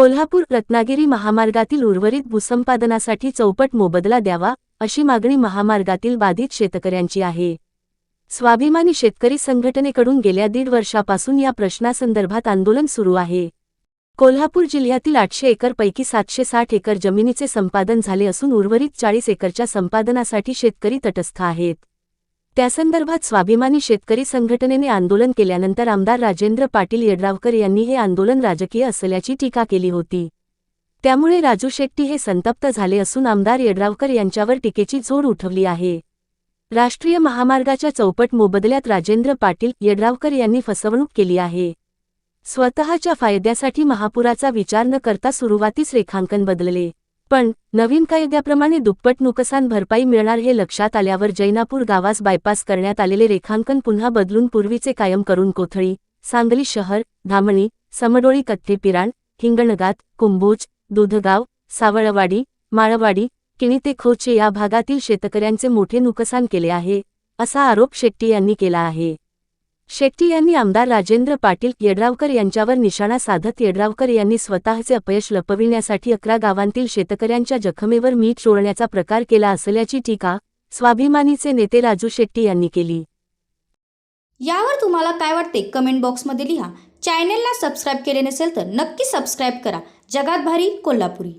कोल्हापूर रत्नागिरी महामार्गातील उर्वरित भूसंपादनासाठी चौपट मोबदला द्यावा अशी मागणी महामार्गातील बाधित शेतकऱ्यांची आहे. स्वाभिमानी शेतकरी संघटनेकडून गेल्या दीड वर्षापासून या प्रश्नासंदर्भात आंदोलन सुरू आहे. कोल्हापूर जिल्ह्यातील आठशे एकरपैकी सातशे साठ एकर जमिनीचे संपादन झाले असून उर्वरित चाळीस एकरच्या संपादनासाठी शेतकरी तटस्थ आहेत. त्यासंदर्भात स्वाभिमानी शेतकरी संघटनेने आंदोलन केल्यानंतर आमदार राजेंद्र पाटील येड्रावकर यांनी हे आंदोलन राजकीय असल्याची टीका केली होती. त्यामुळे राजू शेट्टी हे संतप्त झाले असून आमदार येड्रावकर यांच्यावर टीकेची जोड उठवली आहे. राष्ट्रीय महामार्गाच्या चौपट मोबदल्यात राजेंद्र पाटील येड्रावकर यांनी फसवणूक केली आहे. स्वतःच्या फायद्यासाठी महापुराचा विचार न करता सुरुवातीस रेखांकन बदलले. पण नवीन कायद्याप्रमाणे दुप्पट नुकसान भरपाई मिळणार हे लक्षात आल्यावर जैनापूर गावास बायपास करण्यात आलेले रेखांकन पुन्हा बदलून पूर्वीचे कायम करून कोथळी सांगली शहर धामणी समडोळी कथ्थेपिराण हिंगणगात कुंभोज दुधगाव सावळवाडी माळवाडी किणी ते खोचे या भागातील शेतकऱ्यांचे मोठे नुकसान केले आहे असा आरोप शेट्टी यांनी केला आहे. शेट्टी यांनी आमदार राजेंद्र पाटील येड्रावकर यांच्यावर निशाणा साधत येड्रावकर यांनी स्वतःचे अपयश लपविण्यासाठी अकरा गावांतील शेतकऱ्यांच्या जखमेवर मीठ चोळण्याचा प्रकार केला असल्याची टीका स्वाभिमानीचे नेते राजू शेट्टी यांनी केली. यावर तुम्हाला काय वाटते कमेंट बॉक्समध्ये लिहा. चॅनेलला सबस्क्राईब केले नसेल तर नक्की सबस्क्राईब करा. जगात भारी कोल्हापुरी.